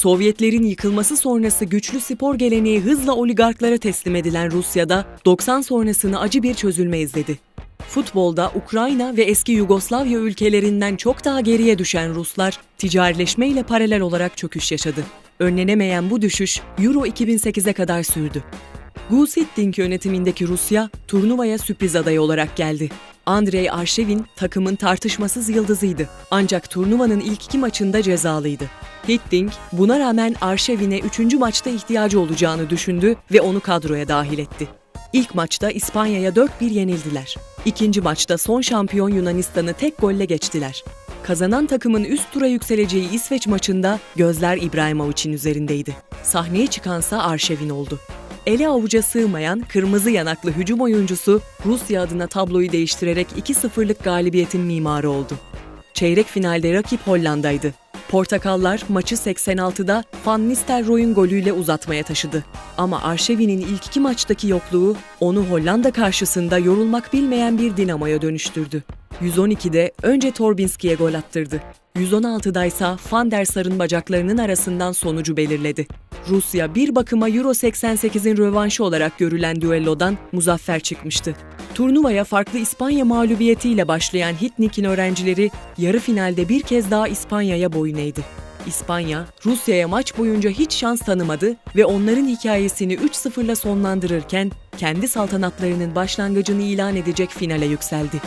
Sovyetlerin yıkılması sonrası güçlü spor geleneği hızla oligarklara teslim edilen Rusya'da 90 sonrasını acı bir çözülme izledi. Futbolda Ukrayna ve eski Yugoslavya ülkelerinden çok daha geriye düşen Ruslar ticarileşmeyle paralel olarak çöküş yaşadı. Önlenemeyen bu düşüş Euro 2008'e kadar sürdü. Gus Hiddink yönetimindeki Rusya turnuvaya sürpriz adayı olarak geldi. Andrei Arshevin takımın tartışmasız yıldızıydı. Ancak turnuvanın ilk iki maçında cezalıydı. Hiddink buna rağmen Arshevin'e üçüncü maçta ihtiyacı olacağını düşündü ve onu kadroya dahil etti. İlk maçta İspanya'ya 4-1 yenildiler. İkinci maçta son şampiyon Yunanistan'ı tek golle geçtiler. Kazanan takımın üst tura yükseleceği İsveç maçında gözler İbrahimovic'in üzerindeydi. Sahneye çıkansa Arşevin oldu. Ele avuca sığmayan kırmızı yanaklı hücum oyuncusu Rusya adına tabloyu değiştirerek 2-0'lık galibiyetin mimarı oldu. Çeyrek finalde rakip Hollanda'ydı. Portakallar maçı 86'da Van Nistelrooy'un golüyle uzatmaya taşıdı. Ama Arşevin'in ilk iki maçtaki yokluğu onu Hollanda karşısında yorulmak bilmeyen bir dinamoya dönüştürdü. 112'de önce Torbinski'ye gol attırdı. 116'da ise Van der Sar'ın bacaklarının arasından sonucu belirledi. Rusya bir bakıma Euro 88'in rövanşı olarak görülen düellodan muzaffer çıkmıştı. Turnuvaya farklı İspanya mağlubiyetiyle başlayan Hitnik'in öğrencileri yarı finalde bir kez daha İspanya'ya boyun eğdi. İspanya, Rusya'ya maç boyunca hiç şans tanımadı ve onların hikayesini 3-0'la sonlandırırken kendi saltanatlarının başlangıcını ilan edecek finale yükseldi.